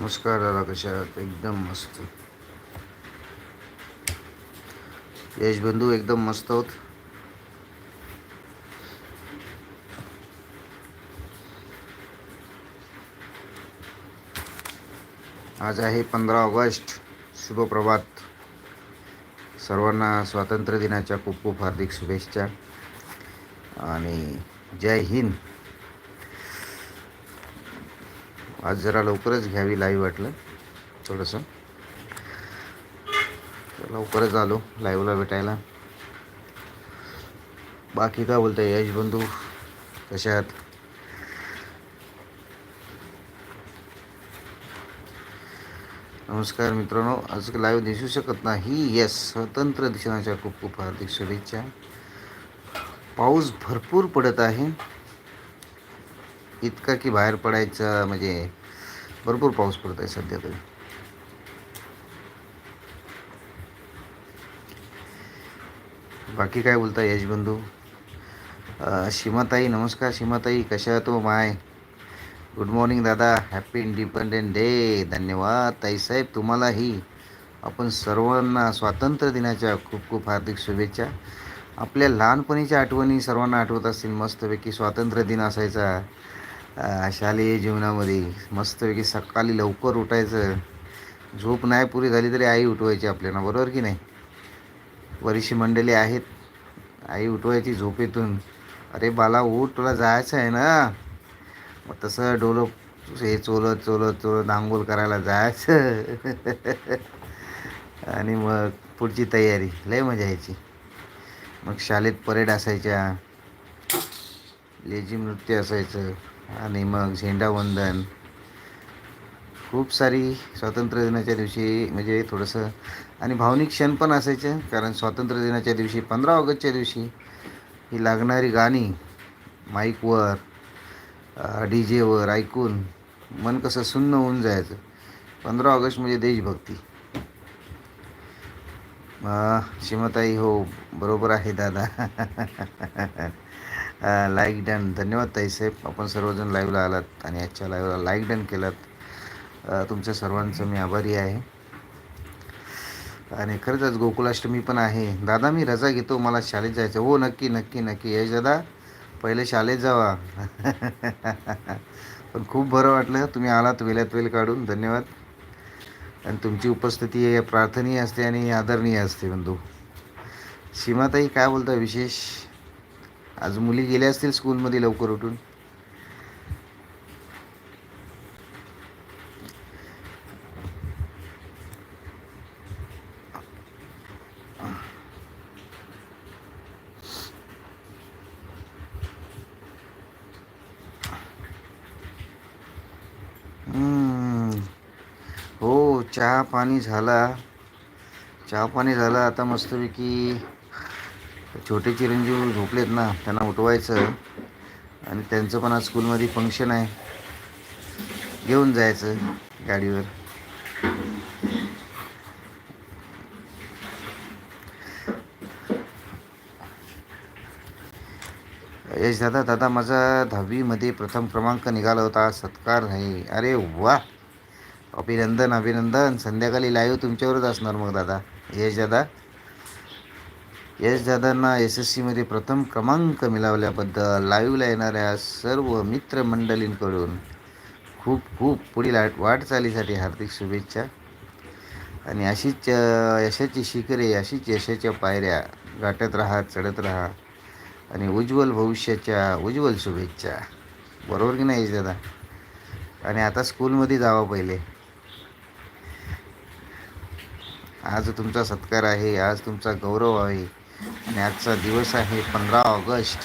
नमस्कार दादा कशा आहात? एकदम मस्त. यश बंधू एकदम मस्त होत आज आहे पंधरा ऑगस्ट. शुभप्रभात सर्वांना स्वातंत्र्य दिनाच्या खूप खूप हार्दिक शुभेच्छा. आणि जय हिंद. आज जरा लवकरच घ्यावी लाईव्ह वाटलं थोडंसं. लवकरच आलो लाईव्हला भेटायला. बाकी काय बोलताय यश बंधू कशा आहात? नमस्कार मित्रांनो आज लाईव्ह दिसू शकत नाही. येस स्वतंत्र दिनाच्या खूप खूप हार्दिक शुभेच्छा. पाऊस भरपूर पडत आहे. इतका की बाहेर पडायचा म्हणजे भरपूर पाऊस पडत आहे सध्या तरी. बाकी काय बोलता यशबंधू अं, सीमाताई नमस्कार सीमाताई कशा तो हो? माय. गुड मॉर्निंग दादा. हॅपी इंडिपेंडेंट डे धन्यवाद. ताईसाहेब तुम्हालाही आपण सर्वांना स्वातंत्र्य दिनाच्या खूप खूप हार्दिक शुभेच्छा. आपल्या लहानपणीच्या आठवणी सर्वांना आठवत असतील मस्तपैकी. स्वातंत्र्य दिन असायचा. शालेय जीवनामध्ये मस्तपैकी सकाळी लवकर उठायचं. झोप नाही पुरी झाली तरी आई उठवायची आपल्याला बरोबर की नाही? बरीचशी मंडळी आहेत आई उठवायची झोपेतून. अरे बाला उठ तुला जायचं आहे ना? मग तसं डोलं हे चोलत चोलत चोलत आंघोळ करायला जायचं. आणि मग पुढची तयारी लय मजा यायची. मग शाळेत परेड असायच्या लेझिम नृत्य असायचं. आणि मग झेंडावंदन खूप सारी स्वातंत्र्य दिनाच्या दिवशी म्हणजे थोडंसं आणि भावनिक क्षण पण असायचे कारण स्वातंत्र्य दिनाच्या दिवशी पंधरा ऑगस्टच्या दिवशी ही लागणारी गाणी माईकवर डी जेवर ऐकून मन कसं सुन्न होऊन जायचं. पंधरा ऑगस्ट म्हणजे देशभक्ती. अं, हो बरोबर आहे दादा. लाईक डन धन्यवाद ताईसाहेब आपण सर्वजण लाईव्हला आलात आणि आजच्या लाईव्हला लाईक डन केलात. तुमच्या सर्वांचं मी आभारी आहे. आणि खरंच आज गोकुलाष्टमी पण आहे. दादा मी रजा घेतो. मला शाळेत जायचं हो नक्की नक्की नक्की. यश दादा पहिले शाळेत जावा. पण खूप बरं वाटलं. तुम्ही आलात वेळात वेळ काढून. धन्यवाद. आणि तुमची उपस्थिती प्रार्थनीय असते आणि आदरणीय असते बंधू. सीमाताई काय बोलता विशेष? आज मुली गेल्या असतील स्कूलमध्ये लवकर उठून. हो चहा पाणी झाला. चहा पाणी झाला आता मस्तपैकी छोटे चिरंजीव झोपलेत ना त्यांना उठवायचं. आणि त्यांचं पण आज स्कूलमध्ये फंक्शन आहे. घेऊन जायचं गाडीवर. यश दादा दादा माझा दहावीमध्ये प्रथम क्रमांक निघाला होता. सत्कार नाही. अरे वा! अभिनंदन अभिनंदन. संध्याकाळी लाईव्ह तुमच्यावरच असणार मग दादा. यश दादा यश दादांना एस एस सीमध्ये प्रथम क्रमांक मिळवल्याबद्दल लाईव्हला येणाऱ्या सर्व मित्रमंडळींकडून खूप खूप पुढील आट- वाटचालीसाठी हार्दिक शुभेच्छा. आणि अशीच यशाची शिखरे अशीच यशाच्या पायऱ्या गाठत राहा चढत राहा. आणि उज्ज्वल भविष्याच्या उज्ज्वल शुभेच्छा. बरोबर की नाही यश दादा? आणि आता स्कूलमध्ये जावा पहिले. आज तुमचा सत्कार आहे आज तुमचा गौरव आहे. आणि आजचा दिवस आहे पंधरा ऑगस्ट.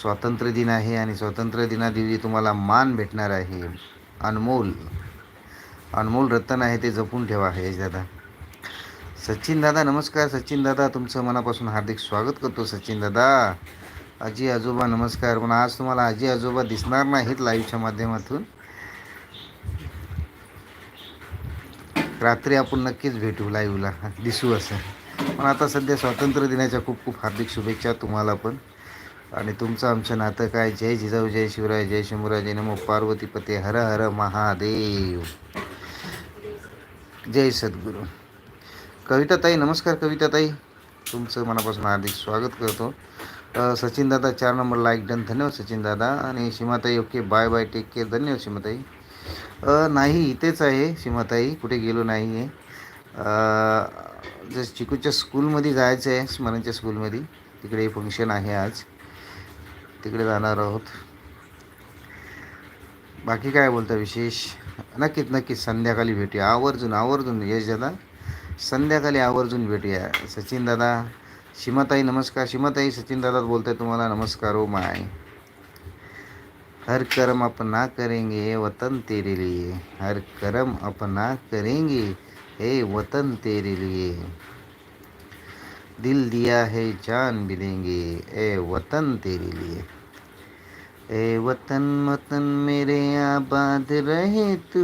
स्वातंत्र्य दिन आहे आणि स्वातंत्र्य दिनादिवशी तुम्हाला मान भेटणार आहे. अनमोल. अनमोल रत्न आहे ते जपून ठेवा यश दादा. सचिन दादा नमस्कार. सचिन दादा तुमचं मनापासून हार्दिक स्वागत करतो सचिन दादा. आजी आजोबा नमस्कार. पण आज तुम्हाला आजी आजोबा दिसणार नाहीत लाईव्हच्या माध्यमातून. रात्री आपण नक्कीच भेटू लाईव्हला दिसू असं. पण आता सध्या स्वातंत्र्य दिनाच्या खूप खूप हार्दिक शुभेच्छा तुम्हाला पण. आणि तुमचं आमचं नातं काय? जय जिजाऊ जय शिवराय जय शंभूराय जय नमो पार्वतीपते हर हर महादेव. जय सद्गुरू. कविताताई नमस्कार कविताताई. तुमचं मनापासून हार्दिक स्वागत करतो. सचिन दादा चार नंबर लाईक डन धन्यवाद सचिन दादा. आणि सीमाताई okay bye bye take care धन्यवाद सीमाताई. नाही इथेच आहे सीमाताई कुठे गेलो नाही आहे जर चिकूच्या स्कूलमध्ये जायचं आहे स्मरणच्या स्कूलमध्ये. तिकडे फंक्शन आहे आज. तिकडे जाणार आहोत. बाकी काय बोलता विशेष? नक्कीच नक्कीच. संध्याकाळी भेटूया. आवर्जून आवर्जून यश दादा. संध्याकाळी आवर्जून भेटूया. सचिन दादा सीमाताई नमस्कार. सीमाताई सचिन दादा बोलताय तुम्हाला नमस्कार. Oh my. हर कर्म अपना करेंगे वतन तेरे लिए। हर कर्म अपना करेंगे, हे वतन तेरे लिए। दिल दिया है, जान भी देंगे, ए वतन तेरे लिए। ए वतन वतन मेरे आबाद रहे तू।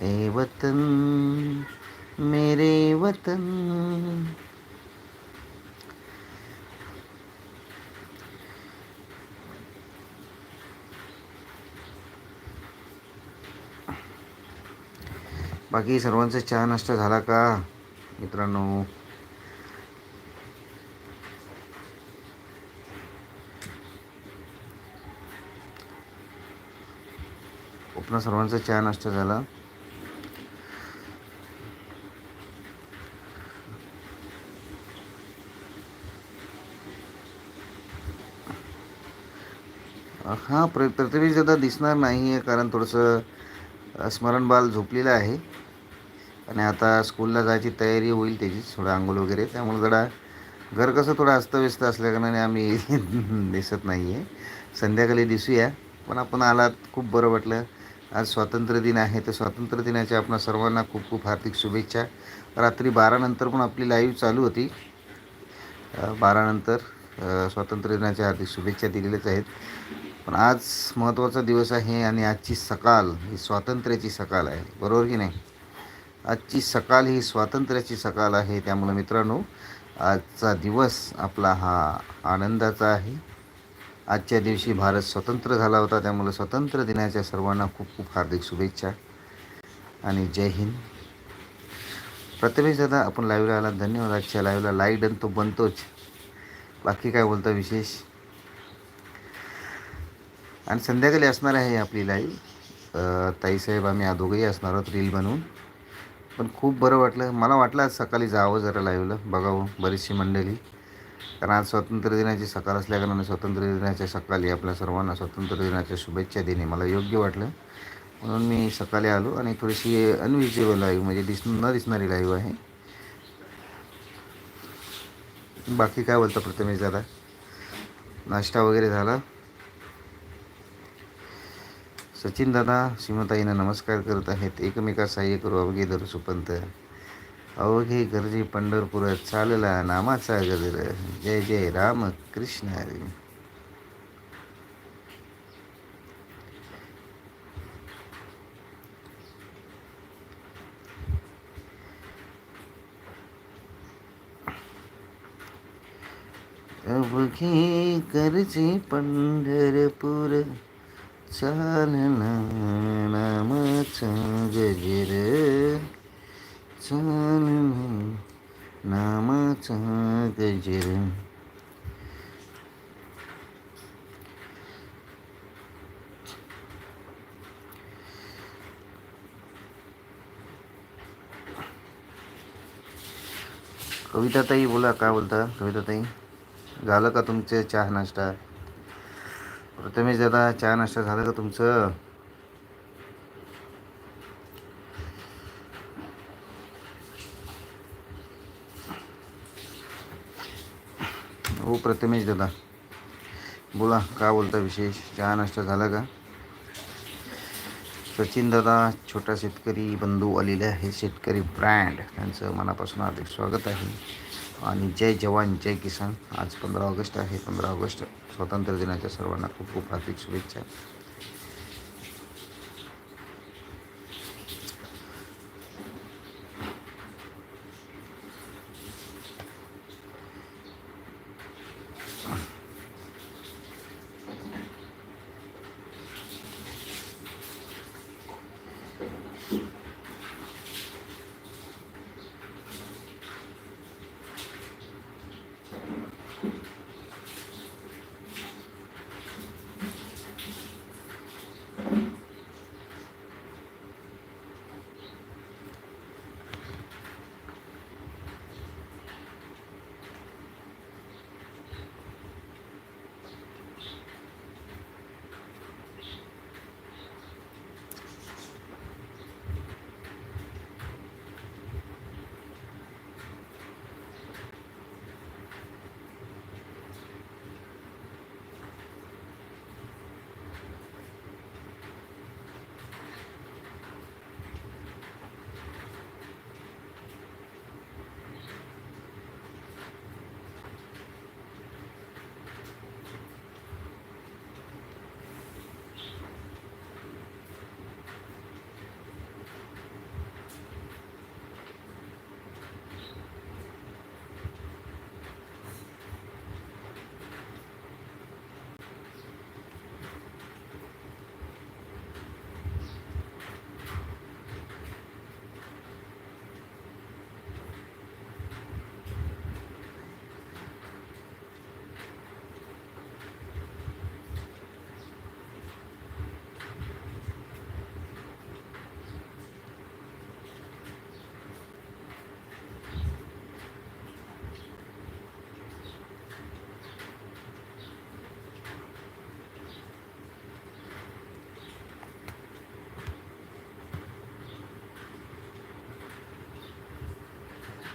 ए वतन, मेरे वतन। बाकी सर्वांचा चहा नाश्ता झाला का? मित्रांनो. आपला सर्वांचा चहा नाश्ता झाला. हां प्र प्रथमेश दादा दिसणार नाही आहे कारण थोडंसं स्मरण स्मरणबाल झोपलेलं आहे. आणि आता स्कूलला जायची तयारी होईल त्याची थोडं आंघोळ वगैरे. त्यामुळे जरा घर कसं थोडं अस्तव्यस्त असल्याकारणाने आम्ही दिसत नाही आहे संध्याकाळी दिसूया पण आपण आलात खूप बरं वाटलं. आज स्वातंत्र्य दिन आहे तर स्वातंत्र्य दिनाच्या आपणा सर्वांना खूप खूप हार्दिक शुभेच्छा. रात्री बारानंतर पण आपली लाईव्ह चालू होती. बारानंतर स्वातंत्र्य दिनाच्या हार्दिक शुभेच्छा दिलेल्याच आहेत. पण आज महत्त्वाचा दिवस आहे आणि आजची सकाळ ही स्वातंत्र्याची सकाळ आहे. बरोबर की नाही? आजची सकाळ ही स्वातंत्र्याची सकाळ आहे. त्यामुळे मित्रांनो आजचा दिवस आपला हा आनंदाचा आहे. आजच्या दिवशी भारत स्वतंत्र झाला होता. त्यामुळे स्वातंत्र्य दिनाच्या सर्वांना खूप खूप हार्दिक शुभेच्छा आणि जय हिंद. प्रथमेश दादा आपण लाईव्हला आला धन्यवाद. आजच्या लाईव्हला लाइट आणि तो बनतोच. बाकी काय बोलता विशेष? आणि संध्याकाळी असणार आहे आपली लाईव्ह ताईसाहेब आम्ही दोघंही असणार आहोत रील बनवून. पण खूप बरं वाटलं. मला वाटलं आज सकाळी जावं जरा लाईव्हला बघावं बरीचशी मंडळी. कारण आज स्वातंत्र्य दिनाची सकाळ असल्याकारणाने स्वातंत्र्य दिनाच्या सकाळी आपल्या सर्वांना स्वातंत्र्य दिनाच्या शुभेच्छा देणे मला योग्य वाटलं. म्हणून मी सकाळी आलो आणि थोडीशी अनविजिबल लाईव्ह म्हणजे दिस न दिसणारी लाईव्ह आहे. बाकी काय बोलतं प्रथमेश दादा? नाश्ता वगैरे झाला? सचिन दादा सीमाताईंना नमस्कार करत आहेत. एकमेका सहाय्य करू अवघे धर सुपंत. अवघे गरजे पंढरपूर चालला नामाचा गजर. जय जय राम कृष्ण हरी. अवघे गरजे पंढरपूर नामाचा गजर चालन नामाचा गजर कविताताई बोला काय बोलता? कविताताई झालं का तुमचे चहा नाश्ता? प्रथमेश दादा चहा नाश्ता झालं का तुमचं? हो प्रथमेश दादा. बोला काय बोलता विशेष? चहा नाश्ता झाला का? सचिन दादा छोटा शेतकरी बंधू आलेले आहे शेतकरी ब्रँड. त्यांचं मनापासून हार्दिक स्वागत आहे. आणि जय जवान जय किसान. आज पंधरा ऑगस्ट आहे पंधरा ऑगस्ट. स्वातंत्र्य दिनाच्या सर्वांना खूप खूप हार्दिक शुभेच्छा.